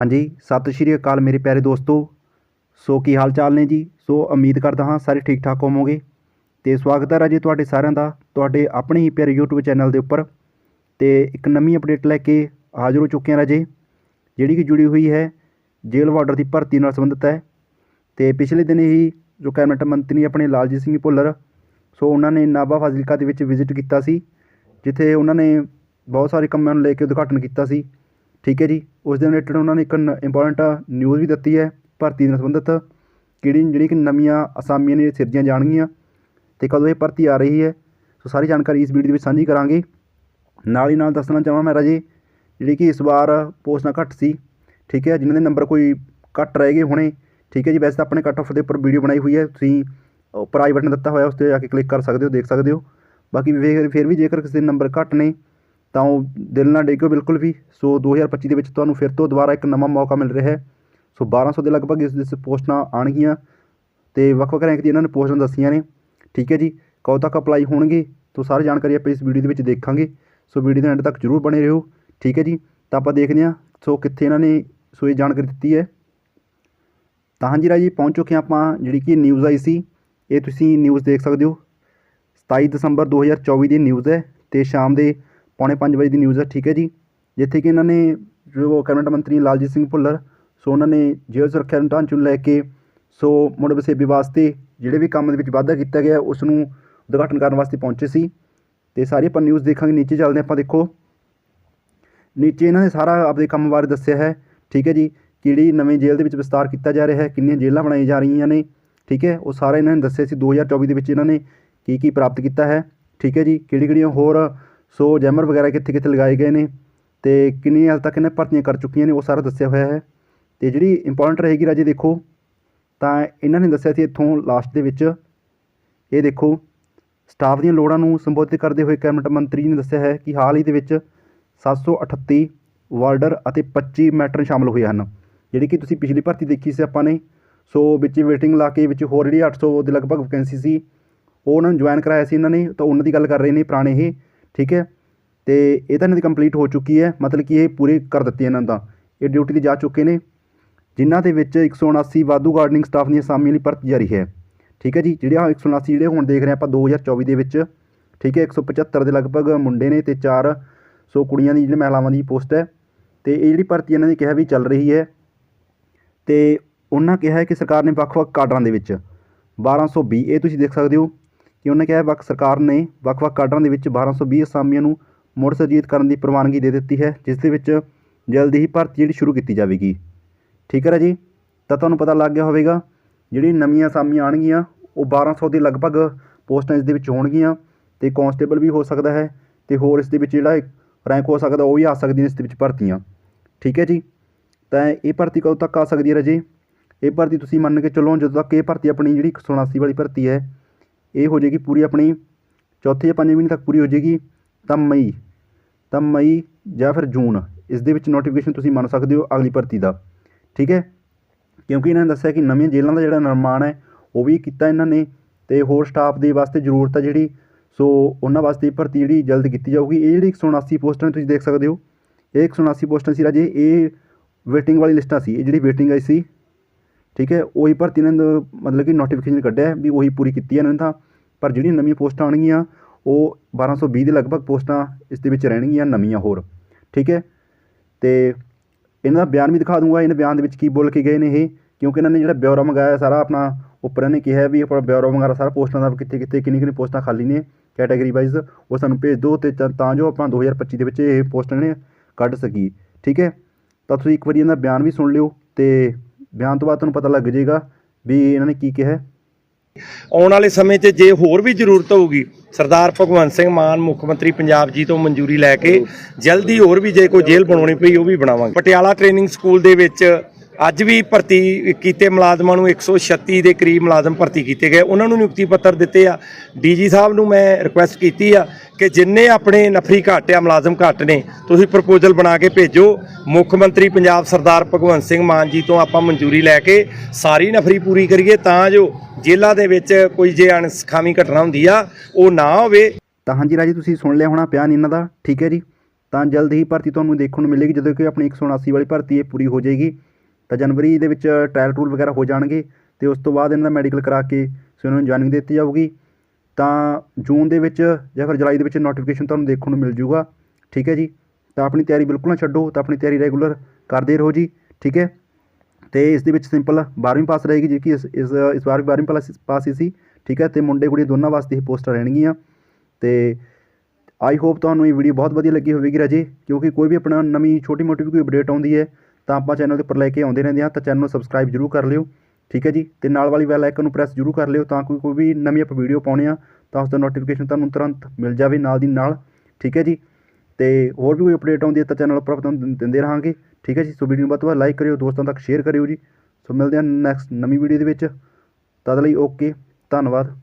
ਹਾਂਜੀ, ਸਤਿ ਸ਼੍ਰੀ ਅਕਾਲ ਮੇਰੇ ਪਿਆਰੇ ਦੋਸਤੋ। ਸੋ ਕੀ ਹਾਲ ਚਾਲ ਨੇ ਜੀ? ਸੋ ਉਮੀਦ ਕਰਦਾ ਹਾਂ ਸਾਰੇ ਠੀਕ ਠਾਕ ਹੋਵੋਗੇ। ਤੇ ਸਵਾਗਤ ਹੈ ਰਾਜੇ ਤੁਹਾਡੇ ਸਾਰਿਆਂ ਦਾ ਤੁਹਾਡੇ ਆਪਣੇ ਹੀ ਪਿਆਰੇ YouTube ਚੈਨਲ ਦੇ ਉੱਪਰ। ਤੇ ਇੱਕ ਨਵੀਂ ਅਪਡੇਟ ਲੈ ਕੇ ਹਾਜ਼ਰ ਹੋ ਚੁੱਕੇ ਹਾਂ ਰਾਜੇ, ਜਿਹੜੀ ਕਿ ਜੁੜੀ ਹੋਈ ਹੈ ਜੇਲ੍ਹ ਵਾਰਡਰ ਦੀ ਭਰਤੀ ਨਾਲ ਸੰਬੰਧਿਤ ਹੈ। ਤੇ ਪਿਛਲੇ ਦਿਨ ਹੀ ਜੋ ਕੈਬਨਿਟ ਮੰਤਰੀ ਆਪਣੇ ਲਾਲਜੀਤ ਸਿੰਘ ਭੁੱਲਰ, ਸੋ ਉਹਨਾਂ ਨੇ ਨਾਭਾ ਫਾਜ਼ਿਲਕਾ ਦੇ ਵਿੱਚ ਵਿਜ਼ਿਟ ਕੀਤਾ ਸੀ, ਜਿੱਥੇ ਉਹਨਾਂ ਨੇ ਬਹੁਤ ਸਾਰੇ ਕੰਮਾਂ ਨੂੰ ਲੈ ਕੇ ਉਦਘਾਟਨ ਕੀਤਾ ਸੀ। ਠੀਕ ਹੈ ਜੀ, ਉਸ ਦੇ ਰਿਲੇਟਡ ਉਹਨਾਂ ਨੇ ਇੱਕ ਇੰਪੋਰਟੈਂਟ ਨਿਊਜ਼ ਵੀ ਦਿੱਤੀ ਹੈ, ਭਰਤੀ ਨਾਲ ਸੰਬੰਧਿਤ, ਕਿਹੜੀ, ਜਿਹੜੀ ਕਿ ਨਵੀਆਂ ਅਸਾਮੀਆਂ ਨੇ ਸਿਰਜੀਆਂ ਜਾਣਗੀਆਂ ਅਤੇ ਕਦੋਂ ਇਹ ਭਰਤੀ ਆ ਰਹੀ ਹੈ, ਸੋ ਸਾਰੀ ਜਾਣਕਾਰੀ ਇਸ ਵੀਡੀਓ ਦੇ ਵਿੱਚ ਸਾਂਝੀ ਕਰਾਂਗੇ। ਨਾਲ ਹੀ ਨਾਲ ਦੱਸਣਾ ਚਾਹਾਂ ਮੈਂ ਰਾਜੇ, ਜਿਹੜੀ ਕਿ ਇਸ ਵਾਰ ਪੋਸਟਾਂ ਘੱਟ ਸੀ, ਠੀਕ ਹੈ, ਜਿਨ੍ਹਾਂ ਦੇ ਨੰਬਰ ਕੋਈ ਘੱਟ ਰਹਿ ਗਏ ਹੋਣੇ, ਠੀਕ ਹੈ ਜੀ, ਵੈਸੇ ਤਾਂ ਆਪਣੇ ਕੱਟ ਆਫ ਦੇ ਉੱਪਰ ਵੀਡੀਓ ਬਣਾਈ ਹੋਈ ਹੈ, ਤੁਸੀਂ ਪ੍ਰਾਈਵੇਟ ਨੇ ਦਿੱਤਾ ਹੋਇਆ, ਉਸ 'ਤੇ ਜਾ ਕੇ ਕਲਿੱਕ ਕਰ ਸਕਦੇ ਹੋ, ਦੇਖ ਸਕਦੇ ਹੋ। ਬਾਕੀ ਫਿਰ ਵੀ ਜੇਕਰ ਕਿਸੇ ਦੇ ਨੰਬਰ ਘੱਟ ਨੇ ਤਾਂ ਉਹ ਦਿਲ ਨਾ ਡੇਗੋ ਬਿਲਕੁਲ ਵੀ। ਸੋ 2025 ਦੇ ਵਿੱਚ ਤੁਹਾਨੂੰ ਫਿਰ ਤੋਂ ਦੁਬਾਰਾ ਇੱਕ ਨਵਾਂ ਮੌਕਾ ਮਿਲ ਰਿਹਾ ਹੈ। ਸੋ 1200 ਦੇ ਲਗਭਗ ਇਸ ਇਸ ਪੋਸਟਾਂ ਆਣਗੀਆਂ ਤੇ ਵੱਖ-ਵੱਖ ਰੈਂਕ ਦੀ ਇਹਨਾਂ ਨੇ ਪੋਸਟਾਂ ਦੱਸੀਆਂ ਨੇ। ਠੀਕ ਹੈ ਜੀ, ਕਦੋਂ ਤੱਕ ਅਪਲਾਈ ਹੋਣਗੇ? ਤੋਂ ਸਾਰੀ ਜਾਣਕਾਰੀ ਆਪਾਂ ਇਸ ਵੀਡੀਓ ਦੇ ਵਿੱਚ ਦੇਖਾਂਗੇ। ਸੋ ਵੀਡੀਓ ਦੇ ਐਂਡ ਤੱਕ ਜਰੂਰ ਬਣੇ ਰਹੋ। ਠੀਕ ਹੈ ਜੀ, ਤਾਂ ਆਪਾਂ ਦੇਖਦੇ ਹਾਂ ਸੋ ਕਿੱਥੇ ਇਹਨਾਂ ਨੇ ਸੋ ਇਹ ਜਾਣਕਾਰੀ ਦਿੱਤੀ ਹੈ। ਤਾਂ ਹਾਂਜੀ ਰਾਜੀ, ਪਹੁੰਚ ਚੁੱਕੇ ਹਾਂ ਆਪਾਂ ਜਿਹੜੀ ਕਿ ਨਿਊਜ਼ ਆਈ ਸੀ। ਇਹ ਤੁਸੀਂ ਨਿਊਜ਼ ਦੇਖ ਸਕਦੇ ਹੋ। 27 ਦਸੰਬਰ 2024 ਦੀ ਨਿਊਜ਼ ਹੈ ਤੇ ਸ਼ਾਮ ਦੇ ਪੌਣੇ 5 ਵਜੇ ਦੀ ਨਿਊਜ਼ ਹੈ, ਠੀਕ ਹੈ ਜੀ। ਜਿੱਥੇ ਕਿ ਇਹਨਾਂ ਨੇ ਜੋ ਕੈਬਨਿਟ ਮੰਤਰੀ ਲਾਲਜੀਤ ਸਿੰਘ ਭੁੱਲਰ, ਸੋ ਉਹਨਾਂ ਨੇ ਜੇਲ੍ਹ ਸੁਰੱਖਿਆ ਨੂੰ ਢਾਂਚੇ ਨੂੰ ਲੈ ਕੇ, ਸੋ ਮੁੜ ਵਸੇਬੇ ਵਾਸਤੇ ਜਿਹੜੇ ਵੀ ਕੰਮ ਦੇ ਵਿੱਚ ਵਾਧਾ ਕੀਤਾ ਗਿਆ ਉਸ ਨੂੰ ਉਦਘਾਟਨ ਕਰਨ ਵਾਸਤੇ ਪਹੁੰਚੇ ਸੀ। ਤੇ ਸਾਰੀ ਆਪਾਂ ਨਿਊਜ਼ ਦੇਖਾਂਗੇ, ਨੀਚੇ ਚੱਲਦੇ ਆਪਾਂ ਦੇਖੋ। ਨੀਚੇ ਇਹਨਾਂ ਨੇ ਸਾਰਾ ਆਪਦੇ ਕੰਮ ਬਾਰੇ ਦੱਸਿਆ ਹੈ, ਠੀਕ ਹੈ ਜੀ। ਕਿਹੜੀ ਨਵੀਂ ਜੇਲ੍ਹ ਦੇ ਵਿੱਚ ਵਿਸਤਾਰ ਕੀਤਾ ਜਾ ਰਿਹਾ ਹੈ, ਕਿੰਨੀਆਂ ਜੇਲ੍ਹਾਂ ਬਣਾਈਆਂ ਜਾ ਰਹੀਆਂ ਨੇ, ਠੀਕ ਹੈ। ਉਹ ਸਾਰਾ ਇਹਨਾਂ ਨੇ ਦੱਸਿਆ ਸੀ 2024 ਦੇ ਵਿੱਚ ਇਹਨਾਂ ਨੇ ਕੀ ਕੀ ਪ੍ਰਾਪਤ ਕੀਤਾ ਹੈ, ਠੀਕ ਹੈ ਜੀ। ਕਿਹੜੀ ਕਿਹੜੀਆਂ ਹੋਰ ਸੋ ਜੈਮਰ ਵਗੈਰਾ ਕਿੱਥੇ ਕਿੱਥੇ ਲਗਾਏ ਗਏ ਨੇ ਤੇ ਕਿੰਨੀਆਂ ਹਾਲ ਤੱਕ ਇਹਨਾਂ ਭਰਤੀਆਂ ਕਰ ਚੁੱਕੀਆਂ ਨੇ ਉਹ ਸਾਰਾ ਦੱਸਿਆ ਹੋਇਆ ਹੈ। ਤੇ ਜਿਹੜੀ ਇੰਪੋਰਟੈਂਟ ਰਹੇਗੀ ਰਾਜੇ ਦੇਖੋ, ਤਾਂ ਇਹਨਾਂ ਨੇ ਦੱਸਿਆ ਸੀ ਇੱਥੋਂ ਲਾਸਟ ਦੇ ਵਿੱਚ, ਇਹ ਦੇਖੋ ਸਟਾਫ ਦੀਆਂ ਲੋੜਾਂ ਨੂੰ ਸੰਬੋਧਿਤ ਕਰਦੇ ਹੋਏ ਕੈਬਨਿਟ ਮੰਤਰੀ ਨੇ ਦੱਸਿਆ ਹੈ ਕਿ ਹਾਲ ਹੀ ਦੇ ਵਿੱਚ 738 ਵਾਰਡਰ ਅਤੇ 25 ਮੈਟਰਨ ਸ਼ਾਮਲ ਹੋਏ ਹਨ, ਜਿਹੜੀ ਕਿ ਤੁਸੀਂ ਪਿਛਲੀ ਭਰਤੀ ਦੇਖੀ ਸੀ ਆਪਾਂ ਨੇ। ਸੋ ਵਿੱਚ ਵੇਟਿੰਗ ਲਾ ਕੇ ਵਿੱਚ ਹੋਰ ਜਿਹੜੀ 800 ਦੇ ਲਗਭਗ ਵੈਕੈਂਸੀ ਸੀ, ਉਹ ਉਹਨਾਂ ਨੂੰ ਜੁਆਇਨ ਕਰਾਇਆ ਸੀ ਇਹਨਾਂ ਨੇ, ਤਾਂ ਉਹਨਾਂ ਦੀ ਗੱਲ ਕਰ ਰਹੇ ਨੇ ਪੁਰਾਣੇ ਇਹ। ਠੀਕ ਹੈ? ਤੇ ਇਹ ਤਾਂ ਇਹਨਾਂ ਦੀ ਕੰਪਲੀਟ ਹੋ ਚੁੱਕੀ ਹੈ। ਮਤਲਬ ਕਿ ਇਹ ਪੂਰੇ ਕਰ ਦਿੱਤੀ ਇਹਨਾਂ ਦਾ। ਇਹ ਡਿਊਟੀ ਤੇ ਜਾ ਚੁੱਕੇ ਨੇ। ਜਿਨ੍ਹਾਂ ਦੇ ਵਿੱਚ 179 ਵਾਧੂ ਗਾਰਡਨਿੰਗ ਸਟਾਫ ਦੀਆਂ ਅਸਾਮੀਆਂ ਲਈ ਭਰਤੀ ਜਾਰੀ ਹੈ। ਠੀਕ ਹੈ ਜੀ? ਜਿਹੜੇ ਆਹ 179 ਜਿਹੜੇ ਹੁਣ ਦੇਖ ਰਹੇ ਆਪਾਂ 2024 ਦੇ ਵਿੱਚ। ਠੀਕ ਹੈ? 175 ਦੇ ਲਗਭਗ ਮੁੰਡੇ ਨੇ ਤੇ 4 ਸੋ ਕੁੜੀਆਂ ਦੀ ਜਿਹੜੇ ਮਹਿਲਾਵਾਂ ਦੀ ਪੋਸਟ ਹੈ। ਤੇ ਇਹ ਜਿਹੜੀ ਭਰਤੀ ਇਹਨਾਂ ਨੇ ਕਿਹਾ ਵੀ ਚੱਲ ਰਹੀ ਹੈ। ਤੇ ਉਹਨਾਂ ਕਿਹਾ ਹੈ ਕਿ ਸਰਕਾਰ ਨੇ ਵੱਖ-ਵੱਖ ਕਾਡਰਾਂ ਦੇ ਵਿੱਚ 1220 ਇਹ ਤੁਸੀਂ ਦੇਖ ਸਕਦੇ ਹੋ। ਕਿ ਉਹਨੇ ਕਿਹਾ ਵੱਖ ਸਰਕਾਰ ਨੇ ਵੱਖ-ਵੱਖ ਕਾਡਰਾਂ ਦੇ ਵਿੱਚ 1220 ਅਸਾਮੀਆਂ ਨੂੰ ਮੁੜ ਸੁਰਜੀਤ ਕਰਨ ਦੀ ਪ੍ਰਵਾਨਗੀ ਦੇ ਦਿੱਤੀ ਹੈ, ਜਿਸ ਦੇ ਵਿੱਚ ਜਲਦੀ ਹੀ ਭਰਤੀ ਜਿਹੜੀ ਸ਼ੁਰੂ ਕੀਤੀ ਜਾਵੇਗੀ। ਠੀਕ ਹੈ ਰਾਜੀ? ਤਾਂ ਤੁਹਾਨੂੰ ਪਤਾ ਲੱਗ ਗਿਆ ਹੋਵੇਗਾ ਜਿਹੜੀ ਨਵੀਆਂ ਅਸਾਮੀਆਂ ਆਣਗੀਆਂ ਉਹ 1200 ਦੇ ਲਗਭਗ ਪੋਸਟਾਂ ਇਸ ਦੇ ਵਿੱਚ ਹੋਣਗੀਆਂ ਤੇ ਕਾਂਸਟੇਬਲ ਵੀ ਹੋ ਸਕਦਾ ਹੈ ਤੇ ਹੋਰ ਇਸ ਦੇ ਵਿੱਚ ਜਿਹੜਾ ਰੈਂਕ ਹੋ ਸਕਦਾ, ਉਹ ਵੀ ਆ ਸਕਦੀਆਂ ਨੇ ਇਸ ਦੇ ਵਿੱਚ ਭਰਤੀਆਂ। ਠੀਕ ਹੈ ਜੀ? ਤਾਂ ਇਹ ਭਰਤੀ ਕਦੋਂ ਤੱਕ ਆ ਸਕਦੀ ਹੈ ਰਾਜੀ? ਇਹ ਭਰਤੀ ਤੁਸੀਂ ਮੰਨ ਕੇ ਚੱਲੋ ਜਦੋਂ ਤੱਕ ਇਹ ਭਰਤੀ ਆਪਣੀ ਜਿਹੜੀ 179 ਵਾਲੀ ਭਰਤੀ ਹੈ ਇਹ ਹੋ ਜਾਏਗੀ ਪੂਰੀ ਆਪਣੀ ਚੌਥੇ ਜਾਂ ਪੰਜਵੇਂ ਮਹੀਨੇ ਤੱਕ ਪੂਰੀ ਹੋ ਜਾਏਗੀ ਤਾਂ ਮਈ ਤਾਂ ਮਈ ਜਾਂ ਫਿਰ ਜੂਨ, ਇਸ ਦੇ ਵਿੱਚ ਨੋਟੀਫਿਕੇਸ਼ਨ ਤੁਸੀਂ ਮੰਨ ਸਕਦੇ ਹੋ ਅਗਲੀ ਭਰਤੀ ਦਾ, ਠੀਕ ਹੈ? ਕਿਉਂਕਿ ਇਹਨਾਂ ਨੇ ਦੱਸਿਆ ਕਿ ਨਵੀਆਂ ਜੇਲ੍ਹਾਂ ਦਾ ਜਿਹੜਾ ਨਿਰਮਾਣ ਹੈ, ਉਹ ਵੀ ਕੀਤਾ ਇਹਨਾਂ ਨੇ ਤੇ ਹੋਰ ਸਟਾਫ ਦੇ ਵਾਸਤੇ ਜ਼ਰੂਰਤ ਹੈ ਜਿਹੜੀ, ਸੋ ਉਹਨਾਂ ਵਾਸਤੇ ਭਰਤੀ ਜਿਹੜੀ ਜਲਦ ਕੀਤੀ ਜਾਊਗੀ। ਇਹ ਜਿਹੜੀ 179 ਪੋਸਟਾਂ ਨੇ, ਤੁਸੀਂ ਦੇਖ ਸਕਦੇ ਹੋ, ਇਹ 179 ਪੋਸਟਾਂ ਸੀ ਰਾਜੇ, ਇਹ ਵੇਟਿੰਗ ਵਾਲੀ ਲਿਸਟਾਂ ਸੀ, ਇਹ ਜਿਹੜੀ ਵੇਟਿੰਗ ਆਈ ਸੀ ਠੀਕ ਹੈ, ਉਹੀ ਭਰਤੀ ਨੇ ਮਤਲਬ ਕਿ ਨੋਟੀਫਿਕੇਸ਼ਨ ਕੱਢਿਆ ਵੀ ਉਹੀ ਪੂਰੀ ਕੀਤੀ ਹੈ ਇਹਨਾਂ ਨੇ ਤਾਂ, ਪਰ ਜਿਹੜੀਆਂ ਨਵੀਆਂ ਪੋਸਟਾਂ ਆਉਣਗੀਆਂ, ਉਹ 1220 ਦੇ ਲਗਭਗ ਪੋਸਟਾਂ ਇਸ ਦੇ ਵਿੱਚ ਰਹਿਣਗੀਆਂ ਨਵੀਆਂ ਹੋਰ, ਠੀਕ ਹੈ। ਅਤੇ ਇਹਨਾਂ ਦਾ ਬਿਆਨ ਵੀ ਦਿਖਾ ਦੂੰਗਾ, ਇਹਨਾਂ ਬਿਆਨ ਦੇ ਵਿੱਚ ਕੀ ਬੋਲ ਕੇ ਗਏ ਨੇ ਇਹ, ਕਿਉਂਕਿ ਇਹਨਾਂ ਨੇ ਜਿਹੜਾ ਬਿਊਰੋ ਮੰਗਾਇਆ ਸਾਰਾ ਆਪਣਾ ਉੱਪਰ ਇਹਨੇ ਕਿਹਾ ਵੀ ਆਪਣਾ ਬਿਊਰੋ ਵਗੈਰਾ ਸਾਰਾ ਪੋਸਟਾਂ ਦਾ ਕਿੱਥੇ ਕਿੱਥੇ ਕਿੰਨੀ ਕਿੰਨੀ ਪੋਸਟਾਂ ਖਾਲੀ ਨੇ ਕੈਟਾਗਰੀ ਵਾਈਜ਼ ਉਹ ਸਾਨੂੰ ਭੇਜ ਦਿਓ ਤੇ ਤਾਂ- ਤਾਂ ਜੋ ਆਪਾਂ 2025 ਦੇ ਵਿੱਚ ਇਹ ਪੋਸਟਾਂ ਨੇ ਕੱਢ ਸਕੀ ਠੀਕ ਹੈ। ਤਾਂ ਤੁਸੀਂ ਇੱਕ ਵਾਰੀ ਇਹਨਾਂ ਦਾ ਬਿਆਨ ਵੀ ਸੁਣ ਲਿਓ ਤੇ ਬਿਆਨ ਤੋਂ ਬਾਅਦ ਤੁਹਾਨੂੰ ਪਤਾ ਲੱਗ ਜਾਏਗਾ ਵੀ ਇਹਨਾਂ ਨੇ ਕੀ ਕਿਹਾ ਆਉਣ ਵਾਲੇ ਸਮੇਂ 'ਚ ਜੇ ਹੋਰ ਵੀ ਜ਼ਰੂਰਤ ਹੋਊਗੀ, ਸਰਦਾਰ ਭਗਵੰਤ ਸਿੰਘ ਮਾਨ ਮੁੱਖ ਮੰਤਰੀ ਪੰਜਾਬ ਜੀ ਤੋਂ ਮਨਜ਼ੂਰੀ ਲੈ ਕੇ ਜਲਦੀ ਹੋਰ ਵੀ ਜੇ ਕੋਈ ਜੇਲ੍ਹ ਬਣਾਉਣੀ ਪਈ, ਉਹ ਵੀ ਬਣਾਵਾਂਗੇ। ਪਟਿਆਲਾ ਟ੍ਰੇਨਿੰਗ ਸਕੂਲ ਦੇ ਵਿੱਚ ਅੱਜ ਵੀ ਭਰਤੀ ਕੀਤੇ ਮੁਲਾਜ਼ਮਾਂ ਨੂੰ 136 ਦੇ ਕਰੀਬ ਮੁਲਾਜ਼ਮ ਭਰਤੀ ਕੀਤੇ ਗਏ। ਉਹਨਾਂ ਨੂੰ ਨਿਯੁਕਤੀ ਪੱਤਰ ਦਿੱਤੇ ਆ। ਡੀਜੀ ਸਾਹਿਬ ਨੂੰ ਮੈਂ ਰਿਕੁਐਸਟ ਕੀਤੀ ਆ ਕਿ ਜਿੰਨੇ ਆਪਣੇ ਨਫਰੀ ਘੱਟ ਆ, ਮੁਲਾਜ਼ਮ ਘੱਟ ਨੇ, ਤੁਸੀਂ ਪ੍ਰਪੋਜ਼ਲ ਬਣਾ ਕੇ ਭੇਜੋ। ਮੁੱਖ ਮੰਤਰੀ ਪੰਜਾਬ ਸਰਦਾਰ ਭਗਵੰਤ ਸਿੰਘ ਮਾਨ ਜੀ ਤੋਂ ਆਪਾਂ ਮਨਜ਼ੂਰੀ ਲੈ ਕੇ ਸਾਰੀ ਨਫਰੀ ਪੂਰੀ ਕਰੀਏ, ਤਾਂ ਜੋ ਜੇਲ੍ਹਾਂ ਦੇ ਵਿੱਚ ਕੋਈ ਜੇ ਅਣਸਖਾਵੀ ਘਟਨਾ ਹੁੰਦੀ ਆ, ਉਹ ਨਾ ਹੋਵੇ। ਤਾਂ ਹਾਂਜੀ ਰਾਜੀ, ਤੁਸੀਂ ਸੁਣ ਲਿਆ ਹੋਣਾ ਬਿਆਨ ਇਹਨਾਂ ਦਾ, ਠੀਕ ਹੈ ਜੀ। ਤਾਂ ਜਲਦ ਹੀ ਭਰਤੀ ਤੁਹਾਨੂੰ ਦੇਖਣ ਨੂੰ ਮਿਲੇਗੀ, ਜਦੋਂ ਕਿ ਆਪਣੀ 179 ਵਾਲੀ ਭਰਤੀ ਇਹ ਪੂਰੀ ਹੋ ਜਾਏਗੀ। ਤਾਂ ਜਨਵਰੀ ਦੇ ਵਿੱਚ ਟ੍ਰਾਇਲ ਟੂਲ ਵਗੈਰਾ ਹੋ ਜਾਣਗੇ ਅਤੇ ਉਸ ਤੋਂ ਬਾਅਦ ਇਹਨਾਂ ਦਾ ਮੈਡੀਕਲ ਕਰਾ ਕੇ ਸੋ ਇਹਨਾਂ ਨੂੰ ਜੁਆਇਨਿੰਗ ਦਿੱਤੀ ਜਾਊਗੀ। ਤਾਂ ਜੂਨ ਦੇ ਵਿੱਚ ਜਾਂ ਫਿਰ ਜੁਲਾਈ ਦੇ ਵਿੱਚ ਨੋਟੀਫਿਕੇਸ਼ਨ ਤੁਹਾਨੂੰ ਦੇਖਣ ਨੂੰ ਮਿਲ ਜੂਗਾ। ਠੀਕ ਹੈ ਜੀ? ਤਾਂ ਆਪਣੀ ਤਿਆਰੀ ਬਿਲਕੁਲ ਨਾ ਛੱਡੋ, ਤਾਂ ਆਪਣੀ ਤਿਆਰੀ ਰੈਗੂਲਰ ਕਰਦੇ ਰਹੋ ਜੀ। ਠੀਕ ਹੈ? ਤੇ ਇਸ ਦੇ ਵਿੱਚ ਸਿੰਪਲ 12ਵੀਂ ਪਾਸ ਰਹੇਗੀ, ਜਿਹੜੀ ਕਿ ਇਸ ਇਸ ਇਸ ਵਾਰ ਵੀ 12ਵੀਂ ਪਾਸ ਪਾਸ ਹੀ ਸੀ। ਠੀਕ ਹੈ? ਤੇ ਮੁੰਡੇ ਕੁੜੀ ਦੋਨਾਂ ਵਾਸਤੇ ਹੀ ਪੋਸਟਾਂ ਰਹਿਣਗੀਆਂ। ਤੇ ਆਈ ਹੋਪ ਤੁਹਾਨੂੰ ਇਹ ਵੀਡੀਓ ਬਹੁਤ ਵਧੀਆ ਲੱਗੀ ਹੋਵੇਗੀ ਰਾਜੇ, ਕਿਉਂਕਿ ਕੋਈ ਵੀ ਆਪਣਾ ਨਵੀਂ ਛੋਟੀ ਮੋਟੀ ਵੀ ਕੋਈ ਅਪਡੇਟ ਆਉਂਦੀ ਹੈ ਤਾਂ ਆਪਾਂ ਚੈਨਲ ਦੇ ਉੱਪਰ ਲੈ ਕੇ ਆਉਂਦੇ ਰਹਿੰਦੇ ਹਾਂ, ਤਾਂ ਚੈਨਲ ਨੂੰ ਸਬਸਕ੍ਰਾਈਬ ਜ਼ਰੂਰ ਕਰ ਲਿਓ। ਠੀਕ ਹੈ ਜੀ? ਤੇ ਨਾਲ ਵਾਲੀ ਬੈਲ ਆਈਕਨ ਨੂੰ ਪ੍ਰੈਸ ਜ਼ਰੂਰ ਕਰ ਲਿਓ ਤਾਂ ਕੋਈ ਕੋਈ ਵੀ ਨਵੀਂ ਆਪਾਂ ਵੀਡੀਓ ਪਾਉਣੇ ਆ ਤਾਂ ਉਸ ਦਾ ਨੋਟੀਫਿਕੇਸ਼ਨ ਤੁਹਾਨੂੰ ਤੁਰੰਤ ਮਿਲ ਜਾਵੇ ਨਾਲ ਦੀ ਨਾਲ। ਠੀਕ ਹੈ ਜੀ? ਤੇ ਹੋਰ ਵੀ ਕੋਈ ਅਪਡੇਟ ਆਉਂਦੀ ਹੈ ਤਾਂ ਚੈਨਲ ਉੱਪਰ ਆਪਾਂ ਤੁਹਾਨੂੰ ਦਿੰਦੇ ਰਹਾਂਗੇ। ਠੀਕ ਹੈ ਜੀ? ਸੋ ਵੀਡੀਓ ਨੂੰ ਵੱਧ ਤੋਂ ਵੱਧ ਲਾਈਕ ਕਰਿਓ, ਦੋਸਤਾਂ ਤੱਕ ਸ਼ੇਅਰ ਕਰਿਓ ਜੀ। ਸੋ ਮਿਲਦੇ ਹਾਂ ਨੈਕਸਟ ਨਵੀਂ ਵੀਡੀਓ ਦੇ ਵਿੱਚ। ਤਦ ਲਈ ਓਕੇ ਧੰਨਵਾਦ।